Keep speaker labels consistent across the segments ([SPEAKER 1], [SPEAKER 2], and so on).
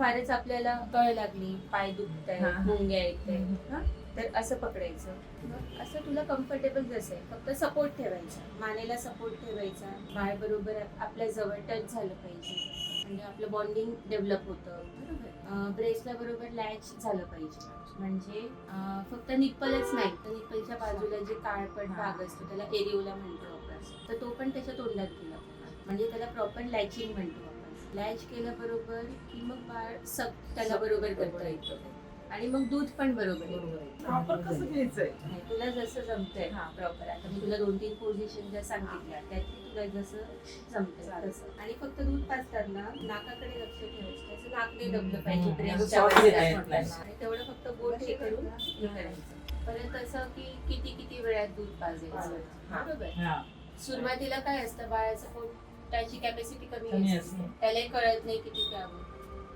[SPEAKER 1] फारच आपल्याला कळ लागली पाय दुखत
[SPEAKER 2] हा, हा.
[SPEAKER 1] मुंग्या येते. तर असं पकडायचं. असं तुला कम्फर्टेबल जसं आहे. फक्त सपोर्ट ठेवायचा. मानेला सपोर्ट ठेवायचा. बाळ बरोबर आपल्या जवळ टच झालं पाहिजे. म्हणजे आपलं बॉन्डिंग डेव्हलप होतं. बरोबर? ब्रेसला बरोबर लॅच झालं पाहिजे. म्हणजे फक्त निप्पलच नाही. तर निप्पलच्या बाजूला जे काळपट भाग असतो त्याला एरिओला म्हणतो आपण. तर तो पण त्याच्या तोंडात गेला. म्हणजे त्याला प्रॉपर लॅचिंग म्हणतो आपण लॅच केलं बरोबर की मग बाळ सक त्याला बरोबर करता येतं आणि मग दूध पण बरोबर येतं
[SPEAKER 2] प्रॉपर कसं घ्यायचंय
[SPEAKER 1] नाही, तुला जसं जमतंय
[SPEAKER 2] हा.
[SPEAKER 1] प्रॉपर आता मी तुला दोन तीन पोझिशन ज्या सांगितल्या त्यात तुला जसं जमतंय. तसं आणि फक्त दूध पाजताना नाकाकडे लक्ष ठेवायचं त्याचं नाक नाही दबलं. पाहिजे. आणि तेवढं फक्त बोट हे करून हे करायचं परत असं की किती किती वेळात दूध पाजायचं
[SPEAKER 2] हा.
[SPEAKER 1] बरोबर
[SPEAKER 2] हा.
[SPEAKER 1] सुरुवातीला काय असतं बाळाचं पोटाची कॅपॅसिटी कमी असते. त्यालाही कळत नाही किती प्यावं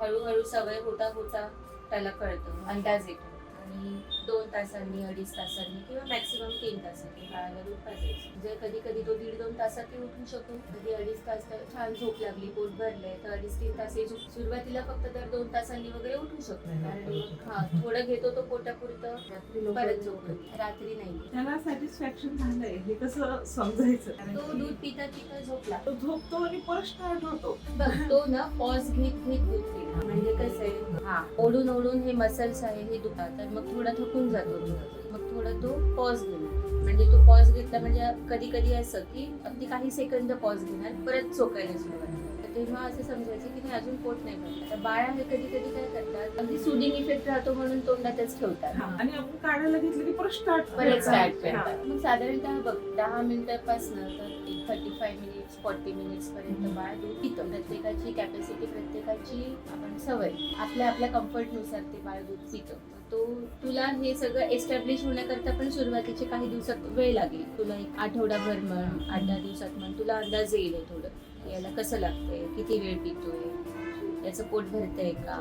[SPEAKER 1] हळूहळू सवय होता होता त्याला कळतं. अंदाज येतो आणि दोन तासांनी अडीच तासांनी किंवा मॅक्सिमम तीन तासांनी. बाळाला दूध पाजायचं जर कधी कधी तो दीड दोन तासातही उठू शकतो कधी अडीच तास तर छान झोप लागली पोट भरलंय तर अडीच तीन तास झोप सुरुवातीला फक्त दर दोन तासांनी वगैरे उठू शकतो. कारण. हा थोडं घेतो तो पोटापुरतं परत झोपतो. रात्री नाही.
[SPEAKER 2] त्याला सॅटिस्फॅक्शन झालंय हे कसं समजायचं?
[SPEAKER 1] तो दूध पिता पिता झोपला.
[SPEAKER 2] तो झोपतो आणि परत स्टार्ट होतो.
[SPEAKER 1] बघ तो ना पॉज घेत घेत दूध म्हणजे कसं आहे? हा. ओढून ओढून हे मसल्स आहे हे दुखतात. तर मग थोडा थकून जातो तो. मग थोडा तो पॉज घेणार. म्हणजे तो पॉज घेतला म्हणजे कधी कधी असं की अगदी काही सेकंद पॉज घेणार परत चोकायला सुरुवात तेव्हा असं समजायचं की नाही अजून पोट नाही भरलं तर बाळा हे कधी कधी काय करतात अगदी सुडिंग इफेक्ट राहतो म्हणून तोंडातच ठेवतात.
[SPEAKER 2] आणि आपण काढायला घेतलं की परत स्टार्ट
[SPEAKER 1] परत स्टार्ट करतात. मग साधारणतः बघ दहा मिनिटापासून तर thirty five minutes forty minutes पर्यंत बाळ दूध पितं प्रत्येकाची कॅपॅसिटी प्रत्येकाची आपण सवय आपल्या आपल्या कम्फर्टनुसार ते बाळ दूध पितं. तो तुला हे सगळं एस्टॅब्लिश होण्याकरता पण सुरुवातीचे काही दिवसात वेळ लागेल. तुला एक आठवडाभर म्हण आठ दहा दिवसात म्हण तुला अंदाज येईल हो थोडं. याला कसं लागतंय? किती वेळ पितोय? याचं पोट भरतंय का?